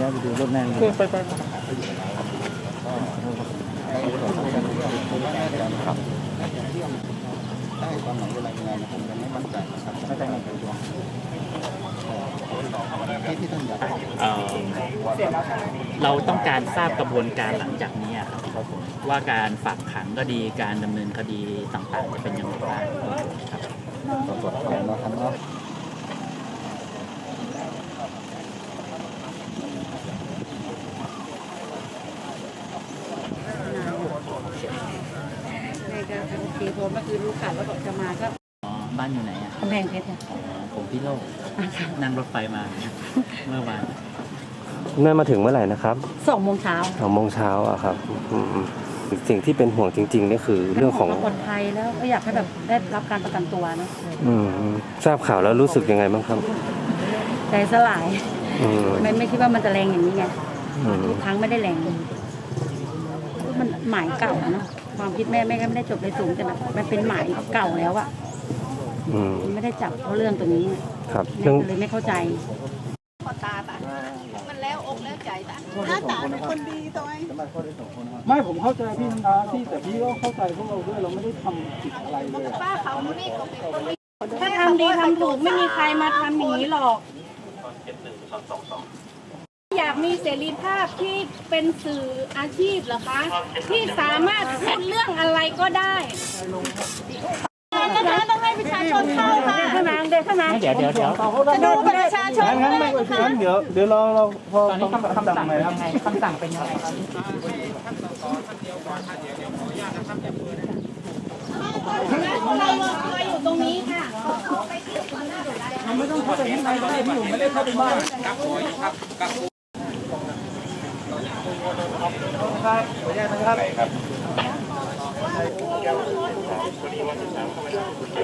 ย้ายวไปดูรถแม่งคือไปไปได้ตอนไหนเวลายังไงนะครับยังไม่มั่นใจนะครับไม่ได้เงินตัวที่ที่ท่านอยากเราต้องการทราบกระบวนการหลังจากนี้ครับว่าการฝากขังก็ดีการดำเนินคดีต่างๆจะเป็นยังไงบ้างครับ ตรวจสอบนะครับเนาะ แม่ก็ โอเคพอเมื่อคืนรู้ข่าวแล้วบอกจะมาก็อ๋อบ้านอยู่ไหนอะกำแพงเพชรค่ะอ๋อผมพี่โลกนั่งรถไฟมาเมื่อวานแม่มาถึงเมื่อไหร่นะครับสองโมงเช้าสองโมงเช้าอะครับอืมอืมสิ่งที่เป็นห่วงจริงๆนี่คือเรื่องของคนไทยแล้วก็อยากให้แบบได้รับการประกันตัวเนอะอืมอืมทราบข่าวแล้วรู้สึกยังไงบ้างครับใจสลายอืมไม่ไม่คิดว่ามันจะแรงอย่างนี้ไงอืมทุกครั้งไม่ได้แรงมันหมายเก่าอะเนอะ ความคิดแม่แม่ก็ไม่ได้จบในสูงแต่แบบมันเป็นหมายเก่าแล้วอะอืมมันไม่ได้จับเพราะเรื่องตัวนี้ครับแม่เรื่องก็เลยไม่เข้าใจ พอตาตามันแล้วอกแล้วใจตาถ้าตาเป็นคนดีตัวไอ้ไม่ผมเข้าใจพี่ธรรมดาที่แต่พี่ก็เข้าใจพวกเราด้วยเราไม่ได้ทำผิดอะไรเลยอะป้าเขานี่ก็เป็นคนไม่ถ้าทำดีทำถูกไม่มีใครมาทำอย่างนี้หรอกอยากมีเสรีภาพที่เป็นสื่ออาชีพเหรอคะ ที่สามารถพูดเรื่องอะไรก็ได้นะคะต้องให้ประชาชนเข้าค่ะข้างในเดินข้างในเดี๋ยวเดี๋ยวเดี๋ยวจะดูบัตรประชาชนงั้นงั้นไม่งั้นเดี๋ยวเดี๋ยวเราเราพอตอนนี้คำคำสั่งไหนครับยังไงคำสั่งเป็นยังไงครับเราเราอยู่ตรงนี้ค่ะไม่ต้องเข้าไปข้างในก็ได้พี่ผมไม่ได้เข้าไปบ้านครับขออนุญาตนะ ครับ